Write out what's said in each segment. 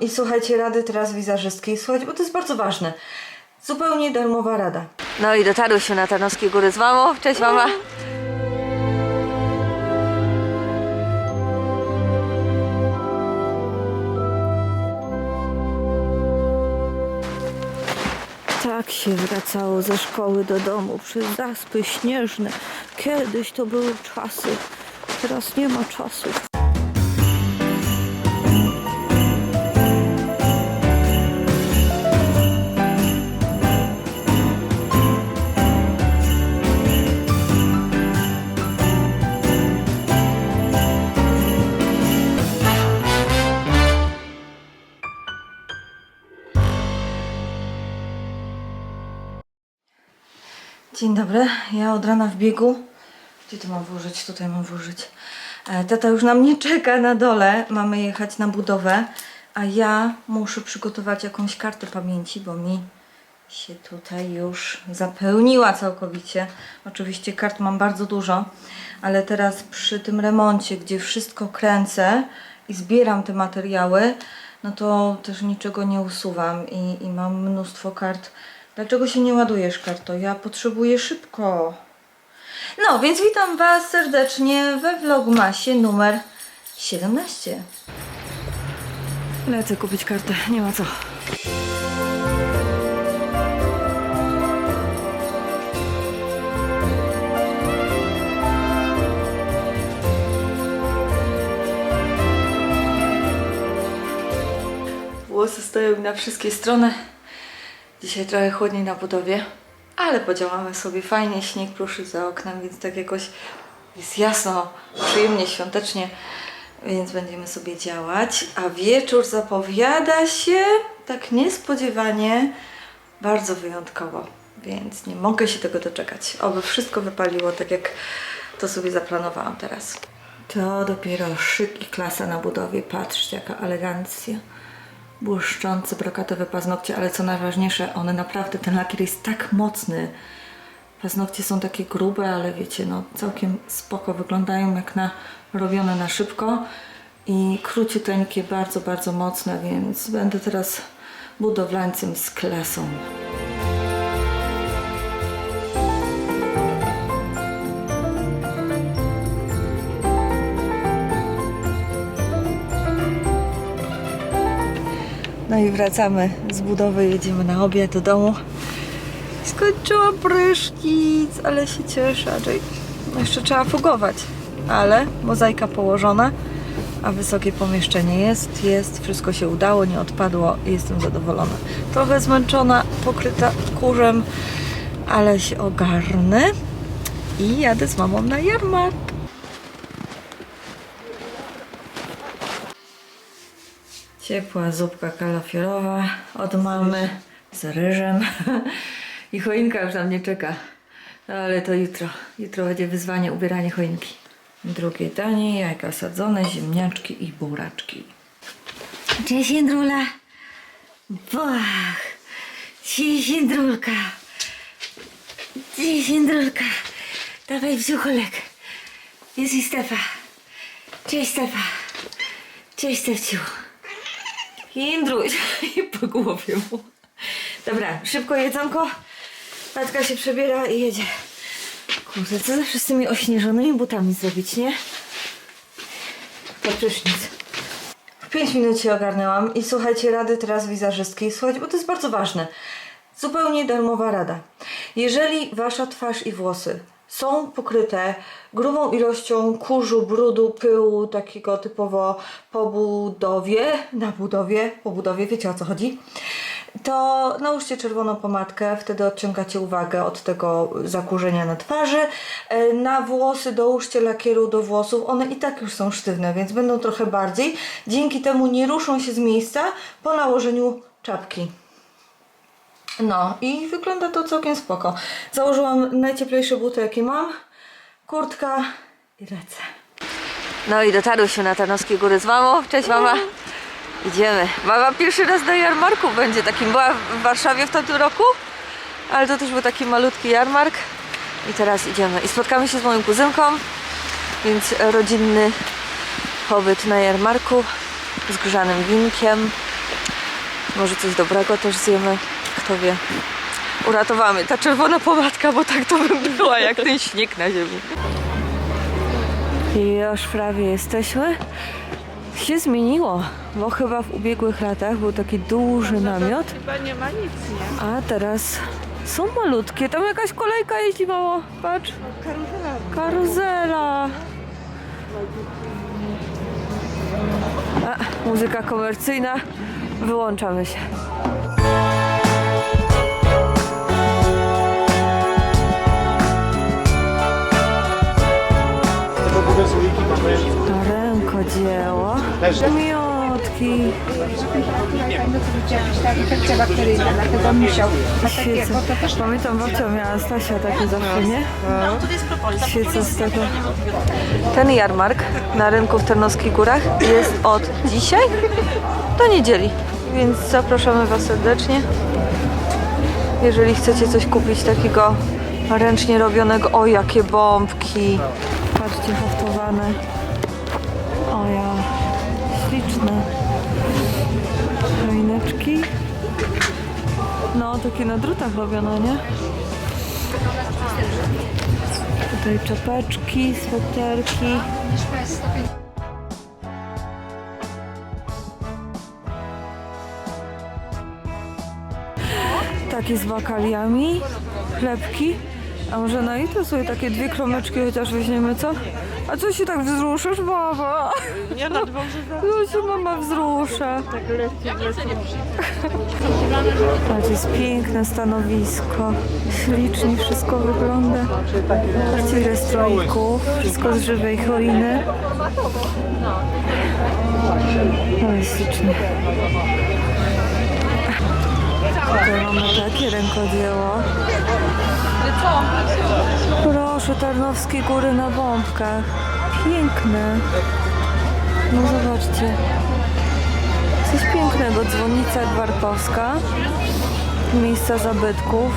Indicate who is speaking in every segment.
Speaker 1: I słuchajcie rady teraz wizerzystki. Słuchajcie, bo to jest bardzo ważne. Zupełnie darmowa rada.
Speaker 2: No i dotarłyśmy na Tarnowskie Góry z mamą. Cześć mama.
Speaker 1: Tak się wracało ze szkoły do domu przez zaspy śnieżne. Kiedyś to były czasy. Teraz nie ma czasu. Dzień dobry, ja od rana w biegu. Gdzie to mam włożyć? Tutaj mam włożyć. E, Tata już na mnie czeka na dole. Mamy jechać na budowę, a ja muszę przygotować jakąś kartę pamięci, bo mi się tutaj już zapełniła całkowicie. Oczywiście kart mam bardzo dużo, ale teraz przy tym remoncie, gdzie wszystko kręcę i zbieram te materiały, no to też niczego nie usuwam i, i mam mnóstwo kart. Dlaczego się nie ładujesz, karto? Ja potrzebuję szybko. No, więc witam Was serdecznie we vlogmasie numer 17. Lecę kupić kartę, nie ma co. Włosy stoją mi na wszystkie strony. Dzisiaj trochę chłodniej na budowie, ale podziałamy sobie fajnie. Śnieg pruszy za oknem, więc tak jakoś jest jasno, przyjemnie, świątecznie, więc będziemy sobie działać. A wieczór zapowiada się tak niespodziewanie, bardzo wyjątkowo, więc nie mogę się tego doczekać. Oby wszystko wypaliło tak, jak to sobie zaplanowałam teraz. To dopiero szyk i klasa na budowie. Patrzcie, jaka elegancja błyszczące, brokatowe paznokcie, ale co najważniejsze, one naprawdę, ten lakier jest tak mocny. Paznokcie są takie grube, ale wiecie, no całkiem spoko wyglądają jak na robione na szybko i króciuteńkie, bardzo, bardzo mocne, więc będę teraz budowlańcem z klasą. No i wracamy z budowy, jedziemy na obiad do domu. Skończyłam prysznic, ale się cieszę. Jeszcze trzeba fugować, ale mozaika położona, a wysokie pomieszczenie jest, jest, wszystko się udało, nie odpadło i jestem zadowolona. Trochę zmęczona, pokryta kurzem, ale się ogarnę i jadę z mamą na jarmark. Ciepła zupka kalafiorowa od mamy z ryżem. I choinka już na mnie czeka. Ale to jutro. Jutro będzie wyzwanie ubieranie choinki. Drugie danie, jajka sadzone, ziemniaczki i buraczki. Cześć Jędrula. Bach. Cześć Jędrulka. Cześć Jędrulka. Dawaj brzucholek. Jest i Stefa. Cześć Stefa. Cześć Stefciu. Jędruś, i po głowie mu. Dobra, szybko jedzonko. Matka się przebiera i jedzie. Kurde, co zawsze z tymi ośnieżonymi butami zrobić, nie? To prysznic. W 5 minut się ogarnęłam i słuchajcie rady teraz wizerzystki. Słuchajcie, bo to jest bardzo ważne. Zupełnie darmowa rada. Jeżeli wasza twarz i włosy są pokryte grubą ilością kurzu, brudu, pyłu, takiego typowo po budowie, na budowie, po budowie, wiecie o co chodzi, to nałóżcie czerwoną pomadkę, wtedy odciągacie uwagę od tego zakurzenia na twarzy. E, Na włosy dołóżcie lakieru do włosów, one i tak już są sztywne, więc będą trochę bardziej. Dzięki temu nie ruszą się z miejsca po nałożeniu czapki. No i wygląda to całkiem spoko. Założyłam najcieplejsze buty jakie mam, kurtka i lecę.
Speaker 2: No i dotarłyśmy na Tarnowskie Góry z mamą. Cześć mama. Idziemy. Mama pierwszy raz na jarmarku będzie takim. Była w Warszawie w tamtym roku, ale to też był taki malutki jarmark. I teraz idziemy. I spotkamy się z moją kuzynką, więc rodzinny pobyt na jarmarku z grzanym winkiem.
Speaker 1: Może coś dobrego też zjemy, kto wie. Uratowamy ta czerwona pomadka, bo tak to bym była jak ten śnieg na ziemi. I już prawie jesteśmy. Się zmieniło, bo chyba w ubiegłych latach był taki duży namiot.
Speaker 3: Chyba nie ma nic, nie?
Speaker 1: A teraz są malutkie. Tam jakaś kolejka jeździ mało. Patrz.
Speaker 3: Karuzela.
Speaker 1: Karuzela. A, muzyka komercyjna. Wyłączamy się. To rękodzieło. Miotki.
Speaker 3: Infekcja bakteryjna, dlatego musiał.
Speaker 1: Świece. Pamiętam babcia miała Stasia takie zawsze, nie? Świece z tego. Ten jarmark na rynku w Tarnowskich Górach jest od dzisiaj do niedzieli, więc zapraszamy Was serdecznie. Jeżeli chcecie coś kupić takiego ręcznie robionego, o jakie bombki. Patrzcie, haftowane. O ja, śliczne. Choineczki. No, takie na drutach robione, nie? Tutaj czapeczki, sweterki. Takie z bakaliami, chlebki. A może na jutro sobie takie dwie kromeczki chociaż weźmiemy, co? A co się tak wzruszysz, mama?
Speaker 3: Ja na
Speaker 1: No się mama wzrusza.
Speaker 3: tak leci.
Speaker 1: To jest piękne stanowisko. Ślicznie wszystko wygląda. Patrzcie ile stroików. Wszystko z żywej choiny. No jest ślicznie. Tutaj mamy takie rękodzieło. Proszę, Tarnowskie Góry na bombkach. Piękne. No zobaczcie. Coś pięknego. Dzwonnica Gwarkowska. Miejsca zabytków.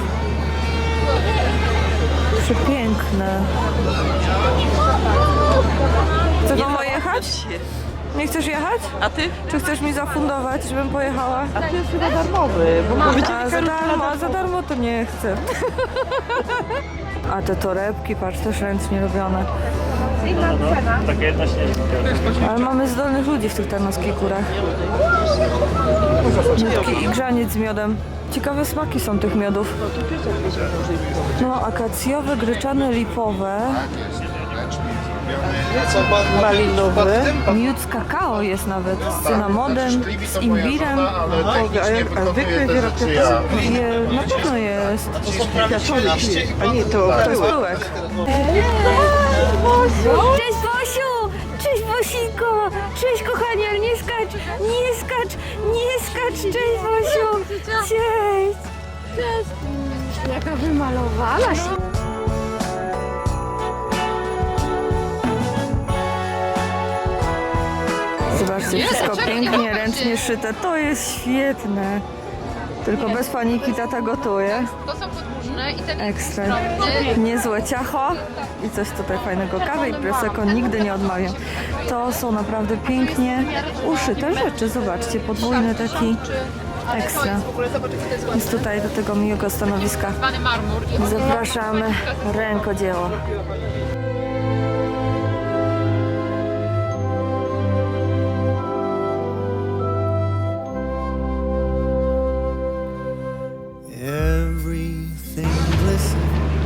Speaker 1: Przepiękne. Chcesz mamo jechać? Nie chcesz jechać?
Speaker 3: A ty?
Speaker 1: Czy chcesz mi zafundować, żebym pojechała?
Speaker 3: A ty jest chyba darmowy, bo
Speaker 1: A za darmo, a za darmo to nie chcę. A te torebki, patrz, też ręcznie robione.
Speaker 4: Taka jedna śnieżka.
Speaker 1: Ale mamy zdolnych ludzi w tych tarnowskich górach. Miódki i grzaniec z miodem. Ciekawe smaki są tych miodów. No, akacjowe, gryczane, lipowe.
Speaker 3: Malinowy.
Speaker 1: Miód z kakao jest nawet, z cynamonem, z imbirem.
Speaker 3: A, jak, a zwykły.
Speaker 1: Je, na pewno jest.
Speaker 3: A nie, to
Speaker 1: pyłek. Cześć Bosiu! Cześć Bosiko! Cześć kochanie, ale nie skacz! Nie skacz! Nie skacz! Cześć Bosiu! Cześć!
Speaker 3: Jaka wymalowana się.
Speaker 1: Zobaczcie, wszystko pięknie, ręcznie szyte. To jest świetne. Tylko bez paniki tata gotuje.
Speaker 5: To są podłużne i ten
Speaker 1: Ekstra. Niezłe ciacho i coś tutaj fajnego. Kawy i prosecco nigdy nie odmawiam. To są naprawdę pięknie uszyte rzeczy. Zobaczcie, podwójny taki ekstra. Jest tutaj do tego miłego stanowiska. Zapraszamy. Rękodzieło.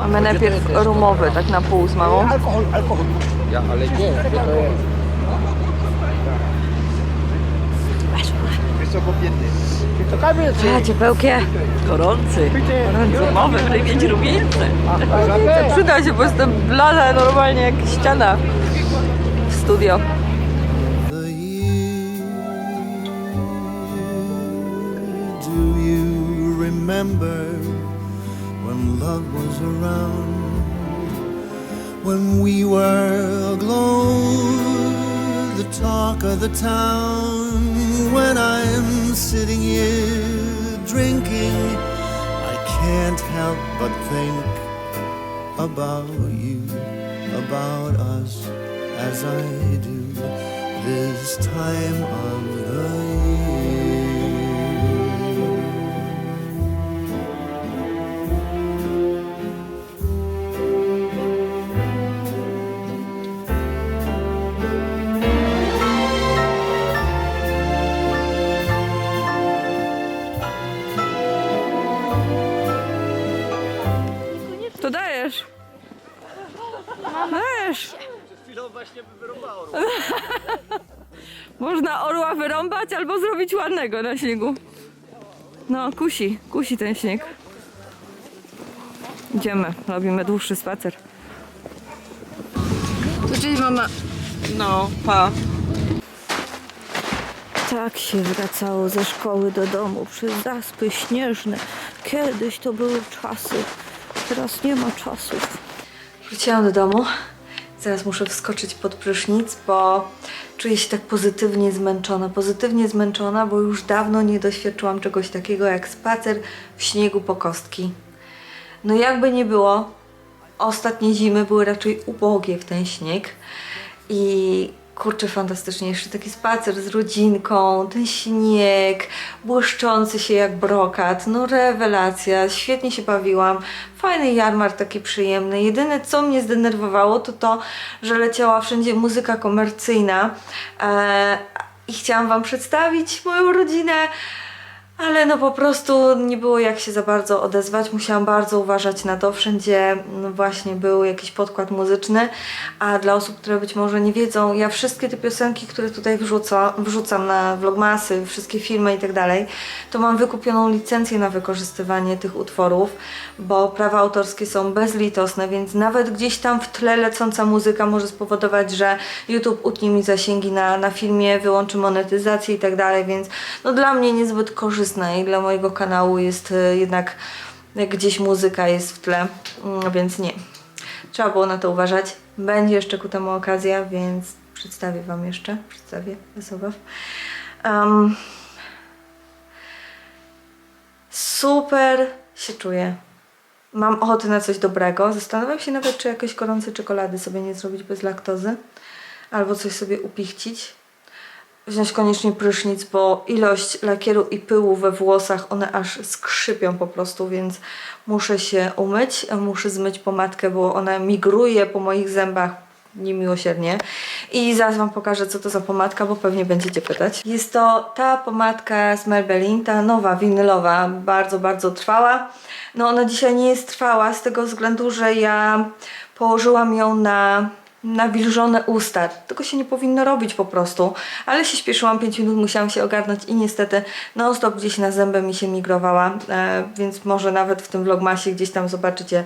Speaker 1: Mamy najpierw rumowy, tak na pół z małą. A, ciepełkie. Gorący. Gorący. Mamy mieć rumieńce. Przyda się, bo jestem blada normalnie jak ściana w studio.
Speaker 6: Remember around? When we were aglow, the talk of the town. When I'm sitting here drinking, I can't help but think about you, about us, as I do this time of
Speaker 1: ładnego na śniegu. No, kusi, kusi ten śnieg. Idziemy, robimy dłuższy spacer. To cześć mama.
Speaker 3: No, pa.
Speaker 1: Tak się wracało ze szkoły do domu przez zaspy śnieżne. Kiedyś to były czasy, teraz nie ma czasów. Wróciłam do domu. Zaraz muszę wskoczyć pod prysznic, bo czuję się tak pozytywnie zmęczona. Pozytywnie zmęczona, bo już dawno nie doświadczyłam czegoś takiego jak spacer w śniegu po kostki. No jakby nie było, ostatnie zimy były raczej ubogie w ten śnieg i kurczę fantastycznie, jeszcze taki spacer z rodzinką, ten śnieg, błyszczący się jak brokat, no rewelacja, świetnie się bawiłam, fajny jarmark taki przyjemny, jedyne co mnie zdenerwowało to to, że leciała wszędzie muzyka komercyjna. E, i chciałam Wam przedstawić moją rodzinę, ale no po prostu nie było jak się za bardzo odezwać. Musiałam bardzo uważać na to. Wszędzie no właśnie był jakiś podkład muzyczny, a dla osób, które być może nie wiedzą, ja wszystkie te piosenki, które tutaj wrzuca, wrzucam na vlogmasy, wszystkie filmy i tak dalej, to mam wykupioną licencję na wykorzystywanie tych utworów, bo prawa autorskie są bezlitosne, więc nawet gdzieś tam w tle lecąca muzyka może spowodować, że YouTube utnie mi zasięgi na, na filmie, wyłączy monetyzację i tak dalej, więc no dla mnie niezbyt korzystne i dla mojego kanału jest y, jednak gdzieś muzyka jest w tle, mm, więc nie. Trzeba było na to uważać. Będzie jeszcze ku temu okazja, więc przedstawię Wam jeszcze, przedstawię bez obaw. Um, super się czuję. Mam ochotę na coś dobrego. Zastanawiam się nawet, czy jakieś gorące czekolady sobie nie zrobić bez laktozy. Albo coś sobie upichcić. Wziąć koniecznie prysznic, bo ilość lakieru i pyłu we włosach, one aż skrzypią po prostu, więc muszę się umyć. Muszę zmyć pomadkę, bo ona migruje po moich zębach niemiłosiernie. I zaraz Wam pokażę, co to za pomadka, bo pewnie będziecie pytać. Jest to ta pomadka z Maybelline, ta nowa, winylowa, bardzo, bardzo trwała. No ona dzisiaj nie jest trwała z tego względu, że ja położyłam ją na nawilżone usta. Tego się nie powinno robić po prostu. Ale się śpieszyłam, 5 minut musiałam się ogarnąć i niestety non stop gdzieś na zęby mi się migrowała, e, więc może nawet w tym vlogmasie gdzieś tam zobaczycie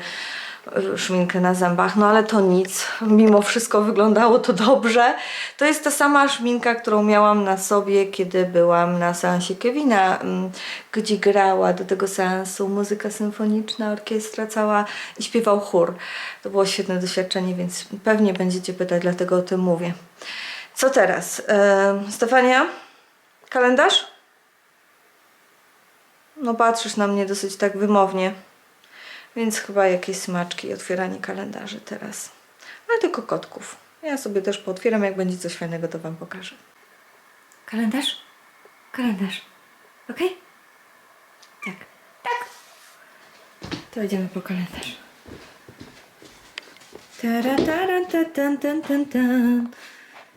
Speaker 1: szminkę na zębach, no ale to nic. Mimo wszystko wyglądało to dobrze. To jest ta sama szminka, którą miałam na sobie, kiedy byłam na seansie Kevina, mm, gdzie grała do tego seansu muzyka symfoniczna, orkiestra cała i śpiewał chór. To było świetne doświadczenie, więc pewnie będziecie pytać, dlatego o tym mówię. Co teraz? E, Stefania? Kalendarz? No patrzysz na mnie dosyć tak wymownie. Więc chyba jakieś smaczki i otwieranie kalendarzy teraz. Ale tylko kotków. Ja sobie też pootwieram, jak będzie coś fajnego, to Wam pokażę. Kalendarz? Kalendarz. Ok? Tak. Tak. To idziemy po kalendarz. Tara, tara, ta, tan, tan, tan, tan.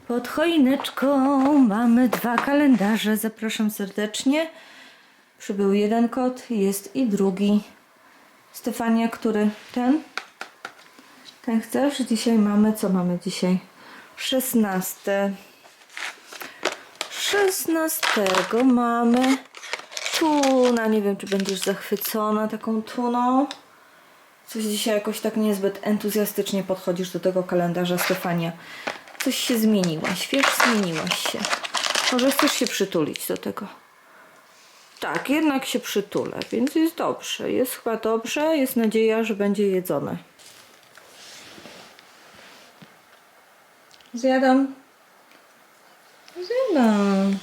Speaker 1: Pod choineczką mamy dwa kalendarze. Zapraszam serdecznie. Przybył jeden kot, jest i drugi. Stefania, który? Ten? Ten chcesz? Dzisiaj mamy, co mamy dzisiaj? 16. 16 mamy tuna. Nie wiem, czy będziesz zachwycona taką tuną. Coś dzisiaj jakoś tak niezbyt entuzjastycznie podchodzisz do tego kalendarza, Stefania. Coś się zmieniłaś, wiesz, zmieniłaś się. Może chcesz się przytulić do tego. Tak, jednak się przytulę, więc jest dobrze. Jest chyba dobrze, jest nadzieja, że będzie jedzone. Zjadam. Zjadam.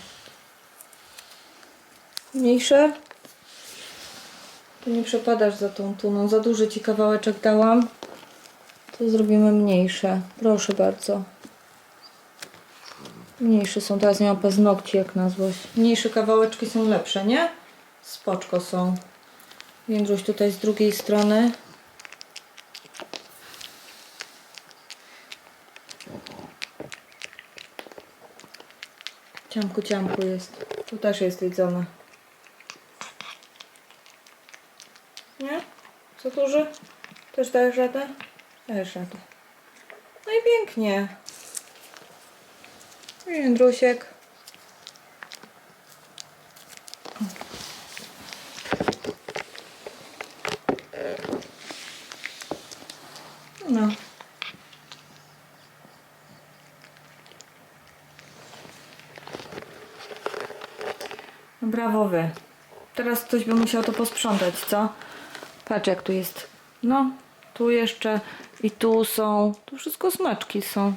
Speaker 1: Mniejsze? Tu nie przepadasz za tą tuną. Za duży ci kawałeczek dałam. To zrobimy mniejsze. Proszę bardzo. Mniejsze są. Teraz nie mam paznokci jak na złość. Mniejsze kawałeczki są lepsze, nie? Spoczko są. Jędruś tutaj z drugiej strony. Ciamku, ciamku jest. Tu też jest jedzone. Nie? Co duży? Też dajesz radę? Dajesz radę. No i pięknie. Jędrusiek.
Speaker 7: No. Brawo wy. Teraz ktoś by musiał to posprzątać, co? Patrz jak tu jest. No, tu jeszcze i tu są. Tu wszystko smaczki są.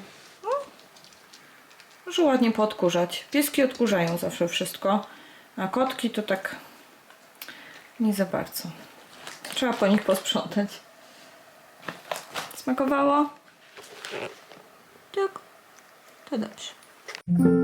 Speaker 7: Może ładnie podkurzać. Pieski odkurzają zawsze wszystko. A kotki to tak nie za bardzo. Trzeba po nich posprzątać. Smakowało? Tak. To dobrze.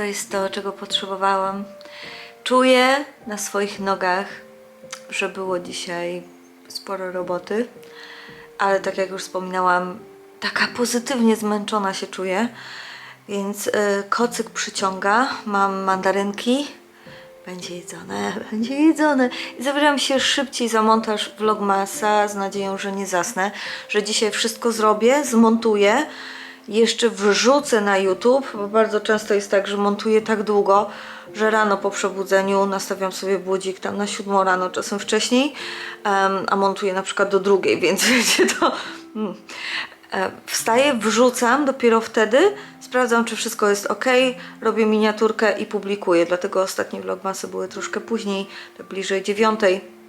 Speaker 1: To jest to, czego potrzebowałam. Czuję na swoich nogach, że było dzisiaj sporo roboty, ale tak jak już wspominałam, taka pozytywnie zmęczona się czuję, więc y, kocyk przyciąga. Mam mandarynki. Będzie jedzone, będzie jedzone. I zabieram się szybciej za montaż vlogmasa z nadzieją, że nie zasnę, że dzisiaj wszystko zrobię, zmontuję jeszcze wrzucę na YouTube, bo bardzo często jest tak, że montuję tak długo, że rano po przebudzeniu nastawiam sobie budzik tam na siódmą rano, czasem wcześniej, a montuję na przykład do drugiej, więc wiecie to... mm. E, Wstaję, wrzucam, dopiero wtedy sprawdzam, czy wszystko jest ok, robię miniaturkę i publikuję, dlatego ostatnie vlogmasy były troszkę później, tak bliżej dziewiątej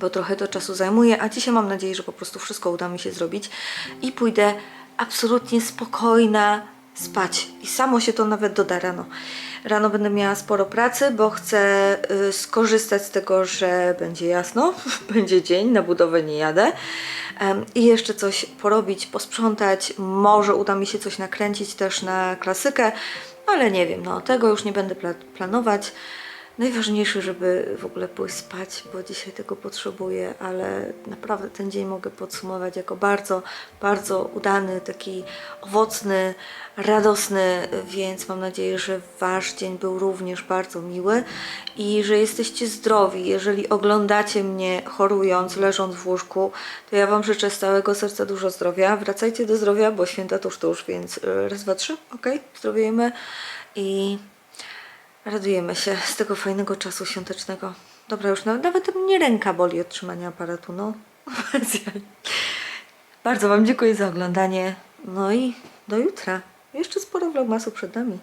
Speaker 1: bo trochę to czasu zajmuje, a dzisiaj mam nadzieję, że po prostu wszystko uda mi się zrobić i pójdę absolutnie spokojna spać. I samo się to nawet doda rano. Rano będę miała sporo pracy, bo chcę y, skorzystać z tego, że będzie jasno, będzie dzień, na budowę nie jadę. I jeszcze coś porobić, posprzątać, może uda mi się coś nakręcić też na klasykę, ale nie wiem, no tego już nie będę pla planować. Najważniejsze, żeby w ogóle pójść spać, bo dzisiaj tego potrzebuję, ale naprawdę ten dzień mogę podsumować jako bardzo, bardzo udany, taki owocny, radosny, więc mam nadzieję, że Wasz dzień był również bardzo miły i że jesteście zdrowi. Jeżeli oglądacie mnie chorując, leżąc w łóżku, to ja Wam życzę z całego serca dużo zdrowia. Wracajcie do zdrowia, bo święta tuż, tuż, więc y, raz, dwa, trzy, ok? Zdrowiejmy i Radujemy się z tego fajnego czasu świątecznego. Dobra, już nawet, nawet mnie ręka boli od trzymania aparatu, no. Bardzo Wam dziękuję za oglądanie. No i do jutra. Jeszcze sporo vlogmasu przed nami.